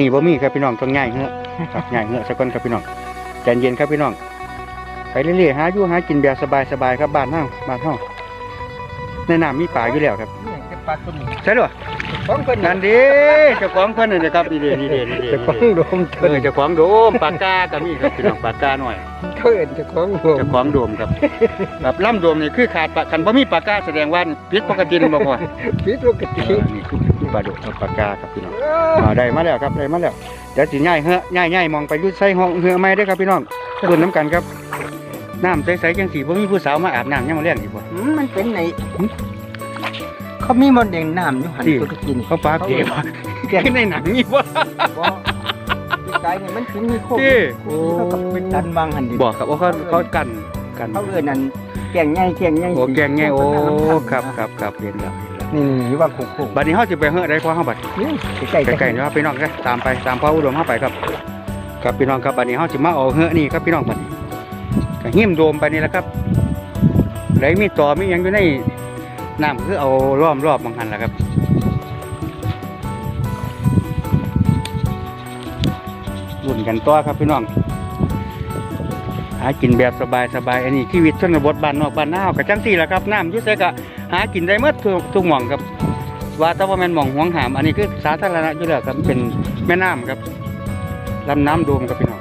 ครับเฮ้อนี่บ่มีครับพี่น้องต้องง่ายเฮ้อครับง่ายเฮ้อสักคนครับพี่น้องใจเย็นครับพี่น้อง ไปเรื่อยๆหาอยู่หากินแบบสบายๆครับบ้านเฮาบ้านเฮาในน้ำมีป่าอยู่แล้วครับนี่จะปลาตัวนี้ใช่หรอของเพิ่นนั่นดิเจ้าของเพิ่นนั่นนะครับนี่เด้นี่เด้นี่เด้จะของโดมเออเจ้าของโดมปากกาก็มีครับพี่น้องปากกาหน่อยเขาเห็นจะของโดมเจ้าของโดมครับแบบล่ำโดมนี่คือขาดปากคันบ่มีปากกาแสดงว่าผิดปกตินี่บ่พอพิษปกเอติอนี่คือ ปลาดุกกับปากกาครับพี่น้องอ่าได้มาแล้วครับได้มาแล้วเดี๋ยวสิง่ายเฮ้อง่ายง่ายมองไปอยุ่ใส่ห้องเฮือไม่ได้อครับพี่น้องรุ่นน้ำกันครับน้ำใสๆจังสีบ่มีผู้สาวมาอาบน้ำยังมาเลี้ยงอีกบ่อืมมันเป็นไหนเขามีมดแดงน้ำอยู่หันที่ปกตินี่เขาปลาเก๋บ่แกงในหนังนี่บ่บ่ที่กายนี่มันถึงมีโคกที่โอ้เขาก็เป็นดันวางหันดิบอกครับว่าเขาเขากันกันเขาเอื้อนนั่นแกงใหญ่แกงใหญ่โอ้แกงไงโอ้ครับครับครับเห็นแล้ว เห็นแล้วนี่นี่ว่าโคกโคกบัดนี้เฮาสิไปเฮ้อได้พอเฮาบัดนี่ใกล้ๆใกล้ๆนะครับพี่น้องครับตามไปตามพ่ออุดมเฮาไปครับครับพี่น้องครับบัดนี้เฮาสิมาเอาเฮ้อนี่ครับพี่น้องบัดนี้ก็หิ้มโดมไปนี่แหละครับไหลมีต่อมีหยังอยู่ในน้ำคือเอาล้อมรอบบางหันแหละครับรุ่นกันต่อครับพี่น้อง หากินแบบสบายสบายๆอันนี้ชีวิตชนบทบ้านนอกบ้านนากับจังสี่แหละครับน้ำยุ่ใส่กะหากินได้เมื่อทุกหม่องครับว่าต่ว่าแมนหม่องห่วงหาม อันนี้คือสาธารณะอยู่แล้วครับเป็นแม่น้ำครับลำน้ำโดมครับพี่น้อง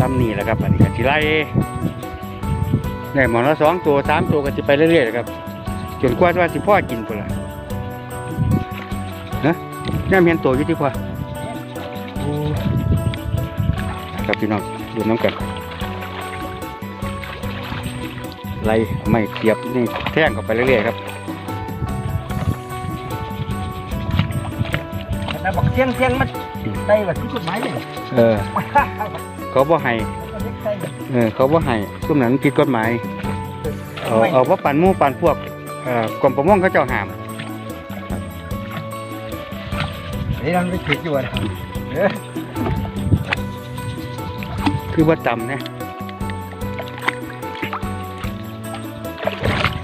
ลำนี้แหละครับอันนี้ก็สิไล่ได้หมองละสองตัวสามตัวก็สิไปเรื่อยๆครับจนกว่าว่าสิพ่อกินพุ่นละนะย่าเมียนตัวอยู่ที่พ่อ ครับพี่น้องดูน้ำกันไล่ไม่เสียบนี่แท่งเข้าไปเรื่อยๆครับแต่บอกเสียงเสียงมันได้ว่าที่กฎหมายเลยเออ เขาบ่ให้เออเขาบ่ให้ซุ่มนั้นผิดกฎหมายเอาเอาว่าปั่นหมู่ปั่นพวกเอ่อกรมประมงเขาเจ้าห้ามเฮ้ยมันไม่ผิดอยู่นะเออ คือว่าจำนะ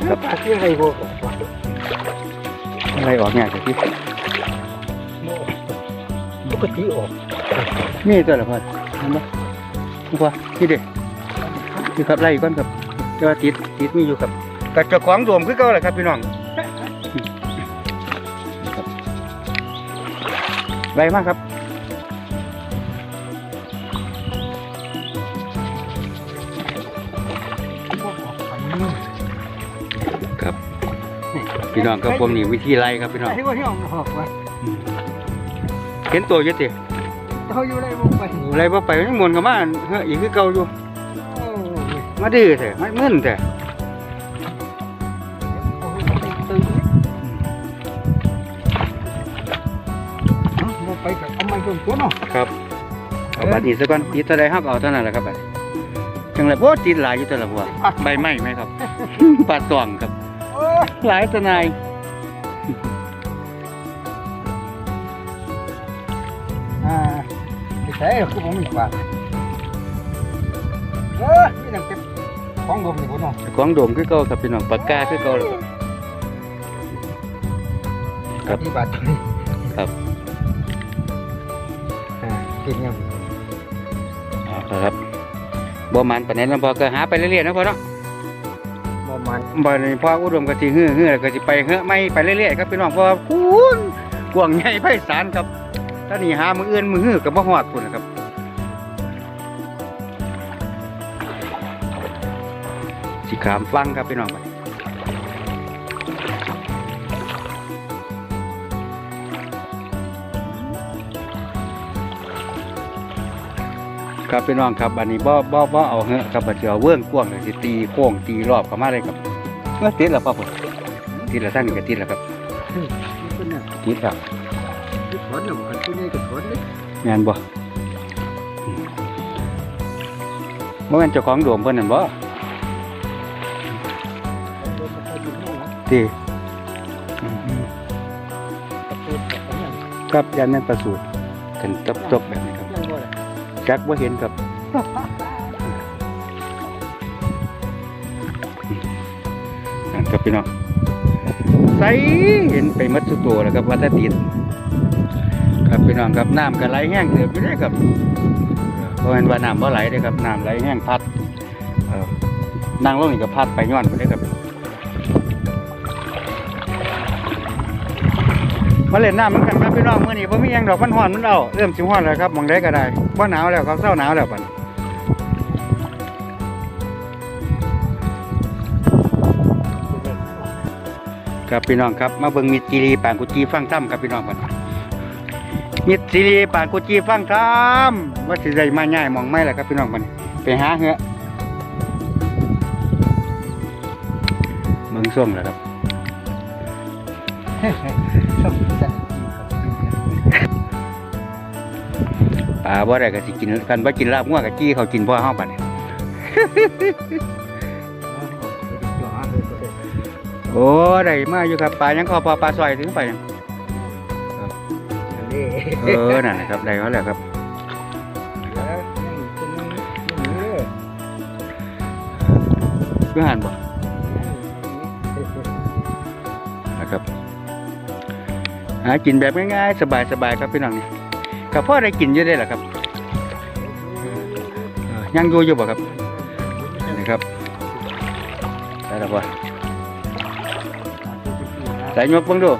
แล้วปลาที่อะไรบ่อะไรออกเนี่ยจากที่ปกติออกมีตัวละพ่อเห็นปะนี่พ่อนี่เด็กนี่ครับไล่ก่อนครับแต่ว่าติดติดมีอยู่ครับกับเจ้าของโดมคือเก่าแหละครับพี่น้องครับไล่มากครับครับ พี่น้องครับผมนี่วิธีไล่ครับพี่น้องไอ้ว่าที่ออกออกว่าเห็นตัวอยี่ติเขาอยู่ไรบ่ไปไล่บ่ไปยังมวนกับมาเฮ้ยอีกคือเก่าอยู่โอ้ยมาดื้อแท้มามึนแท้โอ้ยตื่นเอาบ่ไปก็เอาไม้เพิ่มตัวเนาะครับเอาบัตรนี้ซะก่อนติดเท่าใดฮักเอาเท่านั้นแหละครับบัดจังไรโอ้ติดหลายอยู่แต่ละบัวใบไม้ไหมครับปลาตองครับโอ้ย หลายทนายอ่าไปใส่คือผมมีปลาเออนี่นั่นเป็นของผมนี่บ่เนาะของโดมคือเก่าครับพี่น้องปากกาคือเก่าแล้วครับครับที่บาทนี่ครับอ่ากินยังเอาครับบ่มันปานนั้นแล้วพอก็หาไปเรื่อยๆนะพ่อเนาะ บ่มันบ่นี่พ่ออุดมก็สิฮื้อฮื้อก็สิไปเฮื้อไม่ไปเรื่อยๆครับพี่น้องเพราะว่าพูนกวางใหญ่ไพศาลครับถ้านี่หามืออื่นมือฮื้อกับ่ฮอดพุ่นะครับสิขามฟังครับพี่น้องบัด ครับพี่น้องครับอันนี้บ่บ่บ่เอาเฮื้อครับบัดสิเอาเวิ้งกว้างเลยสิตีโค้งตีรอบเข้ามาเลยครับเมื่อติดแล้วป่ะผมติดแล้วท่านนี่ก็ติดแล้วครับติดแล้วที่ถอนน่ะบ่คันผู้ใหญ่ก็ถอนเด้แม่นบ่อืมบ่แม่นเจ้าของโดมเพิ่นนั่นบ่บ่บ่ค่อยอยู่นี่นะติอืมตะปูตะปูยังครับยันแม่นประสูติกันตบๆแบบนี้ครับ จักบ่เห็นครับนั่นครับพี่น้องใสเห็นไปมัดสุดตัวแล้วครับว่าตติดครับพี่น้องครับน้ำก็ไหลแห้งเกือบอยู่ได้ครับเพราะเห็นว่าน้ำบ่ไหลเลยครับน้ำไหลแห้งพัดนั่งลงนี่ก็พัดไปย้อนไปเลยครับ มาเล่นน้ำเหมือนกันครับพี่น้องเมื่อนี้ผมมีหยังดอกมันห่อนมันเอาเริ่มสิห่อนแล้วครับมองได้ก็ได้ว่าหนาวแล้วครับเศร้าหนาวแล้วปันครับพี่น้องครับมาเบิ่งมิตรซีรีปางกุจีฟังถ้ำครับพี่น้องกันมิตรซีรีปางกุจีฟังถ้ำว่าสิได้มาง่ายมองไม่แหละครับพี่น้องกันไปหาเหอะเมืองส้มแหละครับ ปลาบ่ได้ก็สิกินกันบ่กินลาบงัวกับจี้เขากินพ่อเฮาบัดนี้โอ้ได้มาอยู่ครับปลายังคอพอปลาซอยถึงไปยังอันนี้เออนั่นนะครับได้เขาแล้วครับแล้วยังอีกคนนึงนี่เลยคือหันบ่นะครับ หากินแบบง่ายๆ สบายๆครับพี่น้องนี่กับพ่อได้กินอยู่ได้หละครับยังอยู่อยู่บ่ครับนี่ครับได้แล้วบ่ใส่ยกเบิ่งดู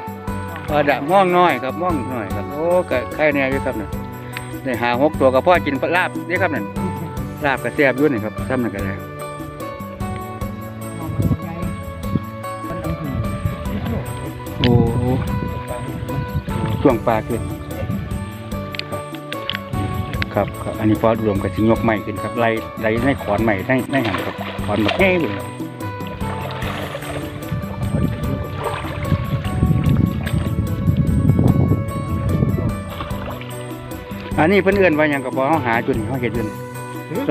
พอดะม่องน้อยครับม่องน้อยครับโอ้ก็ไข่แน่อยู่ครับนี่ได้หาหกตัวกับพ่อกินลาบนี่ครับนั่นลาบก็แซ่บอยู่นี่ครับซ้ำหนั่นก็ได้โช่วงปลาขึ้น ครับครับอันนี้พอรวมกับสิยกใหม่ขึ้นครับไล่ไล่ในขอนใหม่ในในหันครับขอนแบบแง่เลยครับอันนี้เพิ่นเอื้อนว่าหยังกับบ่เฮาหาจุดนี้เฮาเฮ็ดเอื้อน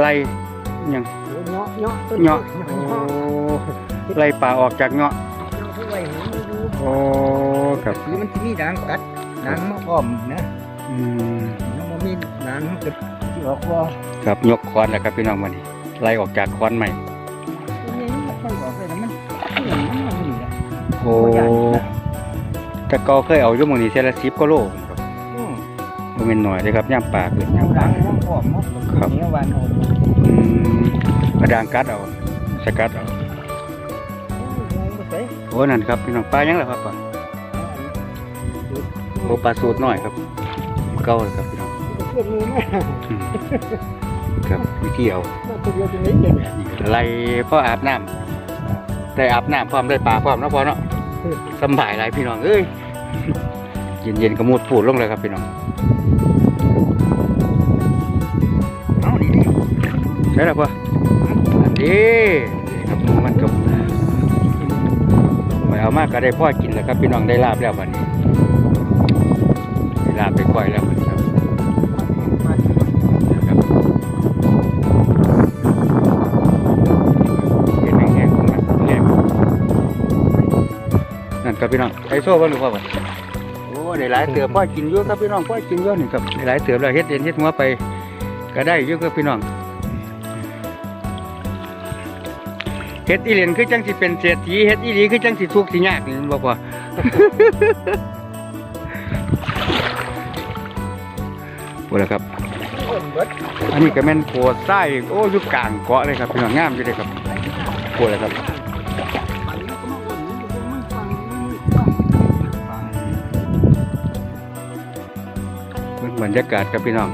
ไล่หยังเนาะเนาะเหาะโอ้ไล่ปลาออกจากเงาะโอ้ครับคือมันจะมีด่างกัด ด่างมาอ้อมนะอืมมันมีด่างมันก็ที่ออกว่าครับยกคอนแล้วครับพี่น้องวันนี้ไล่ออกจากคอนใหม่นี่มันค่อยออกเลยนะมันมันมันนี่แหละโอ้แต่ก็เคยเอาอยู่หมองนี้เซละสิบก็โลครับอืมบ่แม่นหน่อยเลยครับย่ำปลาเกิดเอาย่ำปด่าลางมันอ้อมเนาะครับนี้วันเอาอืมกระดางกัดเอาสกัดเอาโอ้นั่นครับพี่น้องปลายังล่ะครับปลา โอปลาสูตรน้อยครับเก่าเลยครับพี่น้องเพื่อนรู้ไหมอืมครับวิธีเอาว่าตัวเดียวตรงนี้เนี่ยนี่ไล่พ่ออาบน้ำได้อาบน้ำพร้อมได้ปลาพร้อมนะพอเนาะสบายหลายพี่น้องเอ้ยเย็นๆก็มุดปูดลงเลยครับพี่น้องเอาดิดิใช่แล้วปะอันนี้นี่ครับมันก็ไปเอามากก็ได้พ่อกินแล้วครับพี่น้องได้ลาบแล้ววันนี้าบไปก้อยแล้วบัดนี้ครับนะครับเห็นแห้งๆมันแห้งนั่นครับพี่น้องไอโซ่บ้างหรือเปล่าโอ้ได้หลายเสือพ่อกินเยอะครับพี่น้องพ่อกินเยอะนี่ครับได้หลายเสือแล้วเฮ็ดเอ็นเฮ็ดหัวไป ก็ได้เยอะครับพี่น้องเฮ็ดอีเหรียญคือจังสิเป็นเศรษฐีเฮ็ดอีหลีคือจังสิทุกข์สิยากนี่บ่พอ พูดแล้วครับ อันนี้ก็แม่นโพดไส้โอ้ยู่กลางเกาะเลยครับพี่น้องงามอยู่เลยครับพูดแล้วครับเบิ่งบรรยากาศครับพี่น้อง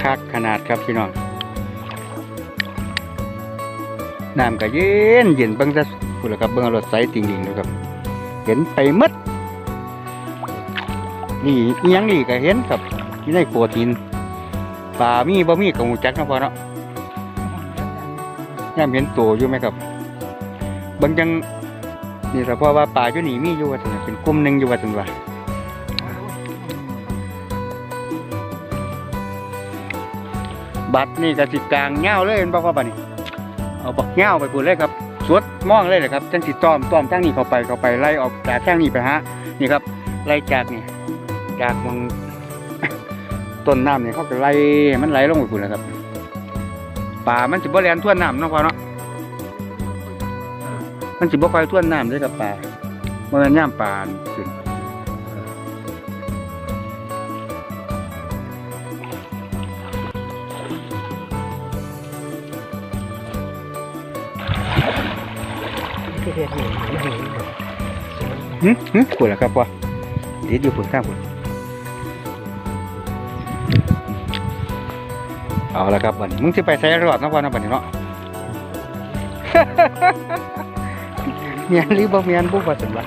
คักขนาดครับพี่น้องน้ำก็เย็นเย็นเบิ่งซะพูดแล้วครับเบิ่งเอารถไซติ่งๆเลยครับ เห็นไปหมด นี่อิหยังนี่ก็เห็นครับมีในโปรตีนปลามีบ่มีกับหูจักนะพอเนาะย่ามเห็นตัวอยู่ไหมครับบางจังนี่แต่พอว่าปลาอยู่นี่มีอยู่ว่าซั่นน่ะเป็นกลุ่มหนึงอยู่ว่าซั่นว่าบัดนี่ก็สิกลางเงาเลยเห็นบ่ว่าบัดนี้เอาบักเงาไปพูดเลยครับสวดมองเลยเลยครับจังสิต้อมต้อมทางนี้เข้าไปเข้าไปไล่ออกจากทางนี้ไปฮะนี่ครับไล่จากนี่ จากมองต้นน้ำเนี่ยเขาก็ไล่ให้มันไหลลงไปพุ่นนะครับป่ามันสิบ่แลนท่วนน้ำเนาะพอเนาะมันสิบ่ค่อยท่วนน้ำเลยครับป่าบ่แม่นย่ามปานขึ้นที่เฮ็ดนี่มันดีหึหึพุ่นล่ะครับว่าติดอยู่พุ่นข้างพุ่น เอาละครับบัดนี้มึงสิไปใส่รอดนะพ่อนะบัดนี้เนาะเมียนรือบ่เมียนบ่ว่าซั่นว่า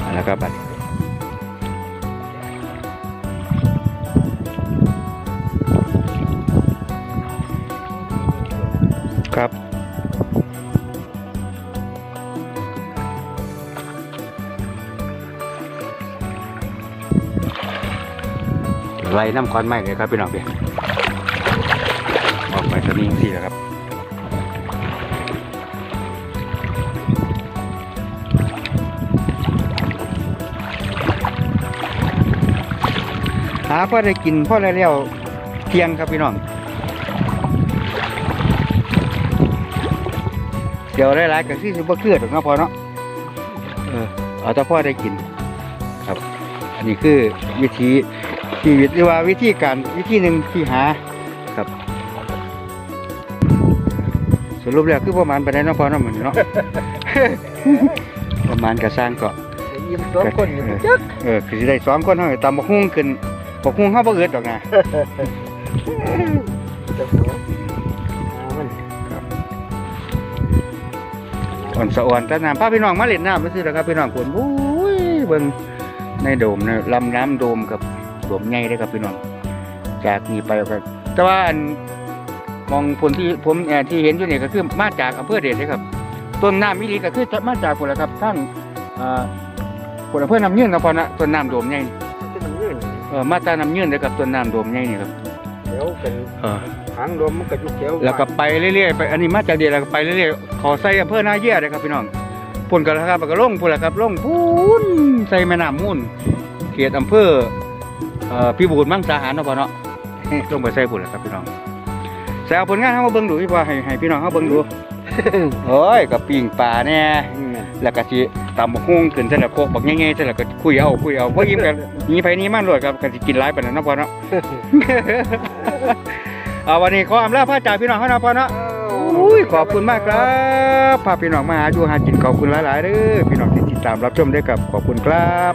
เอาละครับบัดครับ ไล่น้ำควันไหม้เลยครับพี่น้องเพี่ออกไปตัวนี้สิแหละครับหาพ่อได้กินพ่อได้เลี้ยวเที่ยงครับพี่น้องเดี๋ยวได้หลายๆก็คือสิบ่เคลือดหรอกนะพอเนาะเออเอาแต่พ่อได้กินครับ อันนี้คือวิธี ชีวิตหรือว่าวิธีการวิธีหนึ่งที่หาครับ สรุปแล้วคือประมาณไปได้เนาะพอเนาะเหมือนเนาะ ประมาณกระสร้างเกาะยิ้มสองคนอยู่จักเออคือสิได้สองคนเฮาให้ตำบักหุ่งขึ้นบักหุ่งเฮาบ่เอิดดอกนะจักหัวหามันอ่อนสะอ่อนแตะน้ำพาพี่น้องมาเล่นน้ำไปซื้อแล้วครับพี่น้องคนโอ้ยเบิ่งในโดมนะลำน้ำโดมกับ โดมใหญ่เลยครับพี่น้องจากนี้ไปก็แต่ว่าอันมองผลที่ผมเอ่อที่เห็นอยู่นี่ก็คือมาจากอำเภอเดชเลยครับ ต้นน้ำมิลีก็คือมาจากคนละครับท่านเอ่อคนอำเภอน้ำยืนนะพอนะต้นน้ำโดมใหญ่ที่มันยืนเออมาจากน้ำยืนเลยครับต้นน้ำโดมใหญ่นี่ครับเดี๋ยวเป็นเออหางลมมันก็อยู่เขียวแล้วก็ไปเรื่อยๆไปอันนี้มาจากเดียแล้วก็ไปเรื่อยๆขอใส่อำเภอนาเยี่ยเลยครับพี่น้องพุ่นกันแล้วครับแล้วก็ลงพุ่นละครับลงพุ่นใส่แม่น้ำมูลเขตอำเภอ เอ่อพิบูลมังสาหารเนาะพ่อเนาะลงไปใส่พุ่นละครับพี่น้องใส่เอาผลงานเข้ามาเบิ่งดูพี่พ่อให้ให้พี่น้องเข้าเบิ่งดูโอ้ยกับปิ่งปลาแน่อืมแล้วก็สิตำบักหุ่งขึ้นเสร็จแล้วโคกบักแง่ๆเสร็จแล้วก็คุยเอาคุยเอาเพราะยิ้มกันหนีไปหนี้มันรวดครับก็สิกินหลายปานนั้นเนาะพ่อเนาะ เอาวันนี้ขออำลาพระจากพี่น้องเขาเนาะพ่อเนาะอุ้ยขอบคุณมากครับพาพี่น้องมาหาอยู่หากินขอบคุณหลายๆเด้อพี่น้องที่ติดตามรับชมด้วยกับขอบคุณครับ